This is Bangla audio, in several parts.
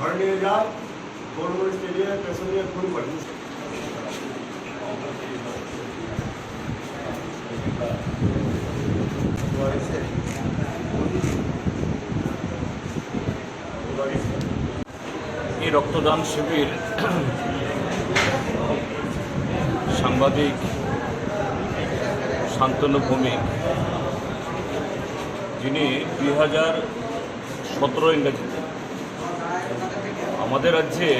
ঘরে নিয়ে যায় বড়বড়ি স্টেডিয়ামে পেছনে নিয়ে খুন করে এই রক্তদান শিবির সাংবাদিক শান্তনু ভৌমিক যিনি দুই হাজার সতেরো ইংরেজিতে আমাদের রাজ্যে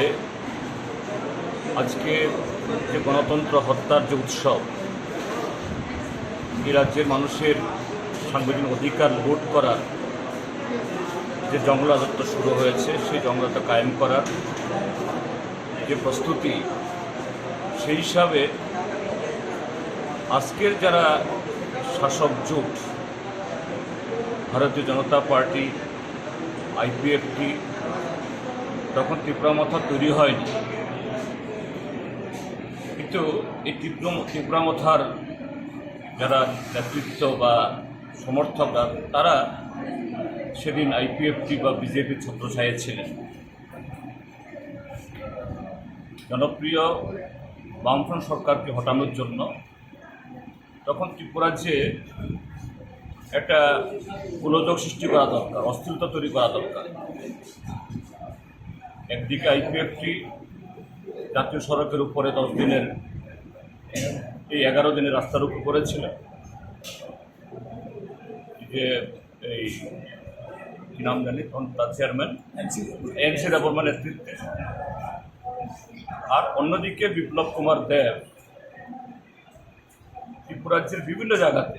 আজকে যে গণতন্ত্র হত্যার যে উৎসব, এই রাজ্যের মানুষের সাংবিধানিক অধিকার লুট করার যে জঙ্গল রাজত্ব শুরু হয়েছে, সেই জঙ্গলটা কায়েম করার যে প্রস্তুতি, সেই হিসাবে আজকের যারা শাসক জোট, ভারতীয় জনতা পার্টি, আইপিএফটি, তখন তীব্রামথা তৈরি হয়নি। কিন্তু এই তীব্র তীব্রামথার যারা নেতৃত্ব বা সমর্থকরা, তারা সেদিন আইপিএফটি বা বিজেপির ছত্রছায়া ছিলেন। জনপ্রিয় বামফ্রন্ট সরকারকে হটানোর জন্য তখন ত্রিপুরাজ্যে একটা গোলযোগ সৃষ্টি করা দরকার, অস্থিরতা তৈরি করা দরকার। একদিকে আইপিএফটি জাতীয় সড়কের উপরে দশ দিনের, এই এগারো দিনের রাস্তা রুখু করেছিল যে এই, কি নাম জানি তখন, তার চেয়ারম্যান? এনসি বর্মার নেতৃত্বে। আর অন্যদিকে বিপ্লব কুমার দেব ত্রিপুরাজ্যের বিভিন্ন জায়গাতে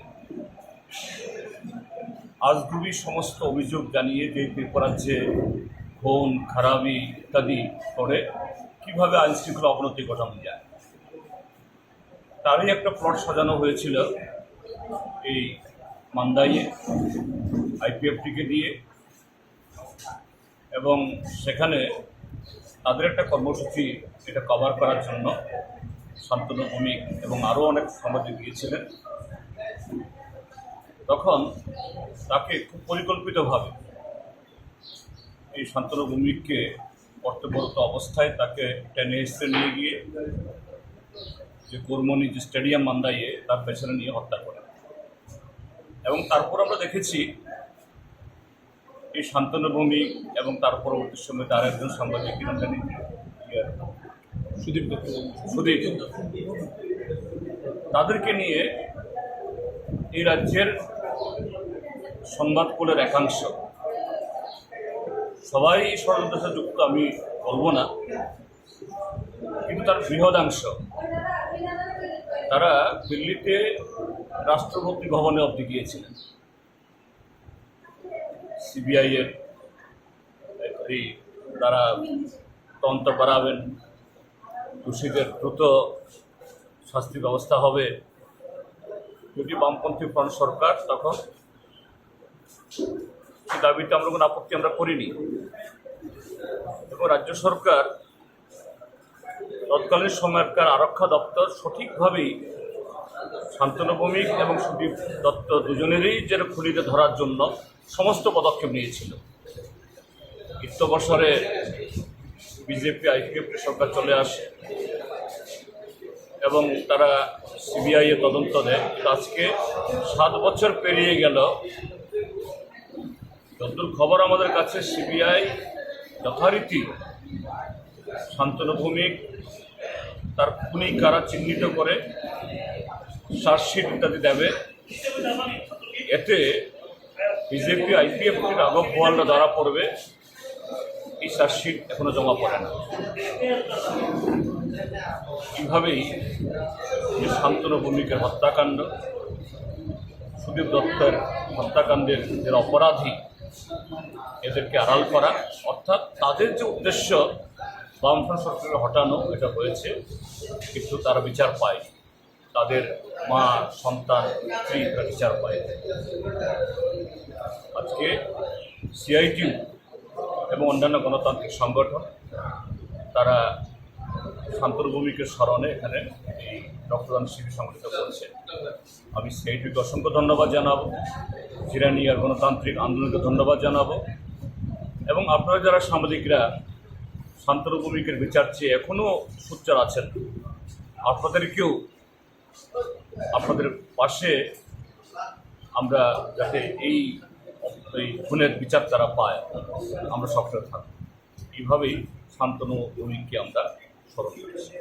আজগুবি সমস্ত অভিযোগ জানিয়ে যে ত্রিপুরাজ্যে খুন, খারাপি ইত্যাদি করে কীভাবে আইন শৃঙ্খলা অবনতি ঘটানো যায় তারই একটা প্লট সাজানো হয়েছিল এই মান্দাইয়ে আইপিএফটিকে দিয়ে। এবং সেখানে তাদের একটা কর্মসূচি এটা কভার করার জন্য শান্তনু ভূমিক এবং আরও অনেক সমাজে গিয়েছিলেন। তখন তাকে খুব পরিকল্পিতভাবে এই শান্তনু ভূমিককে কর্তব্যরত অবস্থায় তাকে টেনে হিসেবে নিয়ে গিয়ে যে কর্মনি যে স্টেডিয়াম মান্দাইয়ে তার পেছনে নিয়ে হত্যা করে। এবং তারপর আমরা দেখেছি এই শান্তনু ভূমিক এবং তার পরবর্তী সময় তার একজন সাংবাদিক কিরণ জানি? সুদীপ সুদীপ তাদেরকে নিয়ে এই রাজ্যের সংবাদপোলের একাংশ সবাই ষড়যন্ত্রের যুক্ত আমি বলব না, কিন্তু তার বৃহদাংশ। তারা দিল্লিতে রাষ্ট্রপতি ভবনে অবধি গিয়েছিলেন। সিবিআইয়ের এই তারা তদন্ত করাবেন, দোষীদের দ্রুত শাস্তি ব্যবস্থা হবে। যদি বামপন্থী ফ্রন্ট সরকার তখন সেই দাবিতে আমরা কোনো আপত্তি আমরা করিনি। এবং রাজ্য সরকার তৎকালীন সময়কার আরক্ষা দপ্তর সঠিকভাবেই শান্তনু ভৌমিক এবং সুদীপ দত্ত দুজনেরই যেন খুনিতে ধরার জন্য সমস্ত পদক্ষেপ নিয়েছিল। বছরে বিজেপি আইপিএফটি সরকার চলে আসে এবং তারা সিবিআই এর তদন্ত দেয়। আজকে সাত বছর পেরিয়ে গেল যতদূর খবর আমাদের কাছে, সিবিআই যথারীতি শান্তনু ভৌমিক তার খুনি কারা চিহ্নিত করে চার্জশিট ইত্যাদি দেবে। এতে বিজেপি আইপিএফটির আগব বোয়ালরা ধরা পড়বে। এই চার্জশিট এখনও জমা পড়ে না। এইভাবেই যে শান্তনু ভূমিকের হত্যাকাণ্ড, সুদীপ দত্তের হত্যাকাণ্ডের যারা অপরাধী এদেরকে আড়াল করা, অর্থাৎ তাদের যে উদ্দেশ্য বামফ্রন্ট সরকারকে হটানো, এটা হয়েছে, কিন্তু তারা বিচার পায় তাদের মা, সন্তান, স্ত্রী, তারা বিচার পায় আজকে সিআইটিউ এবং অন্যান্য গণতান্ত্রিক সংগঠন, তারা শান্তনভূমিকে স্মরণে এখানে এই রক্তদান শিবির সংগঠিত করছে। আমি সিআইটিউকে অসংখ্য ধন্যবাদ জানাব। জিরানিয়ার গণতান্ত্রিক আন্দোলনকে ধন্যবাদ জানাব। এবং আপনারা যারা সাংবাদিকরা শান্তনু বিচার চেয়ে এখনও সোচ্চার আছেন আপনাদেরকেও আপনাদের পাশে আমরা যাতে এই এই খুনের বিচার তারা পায়, আমরা সক্রিয় থাকব। এইভাবেই শান্তনু ভূমিককে আমরা স্মরণ করেছি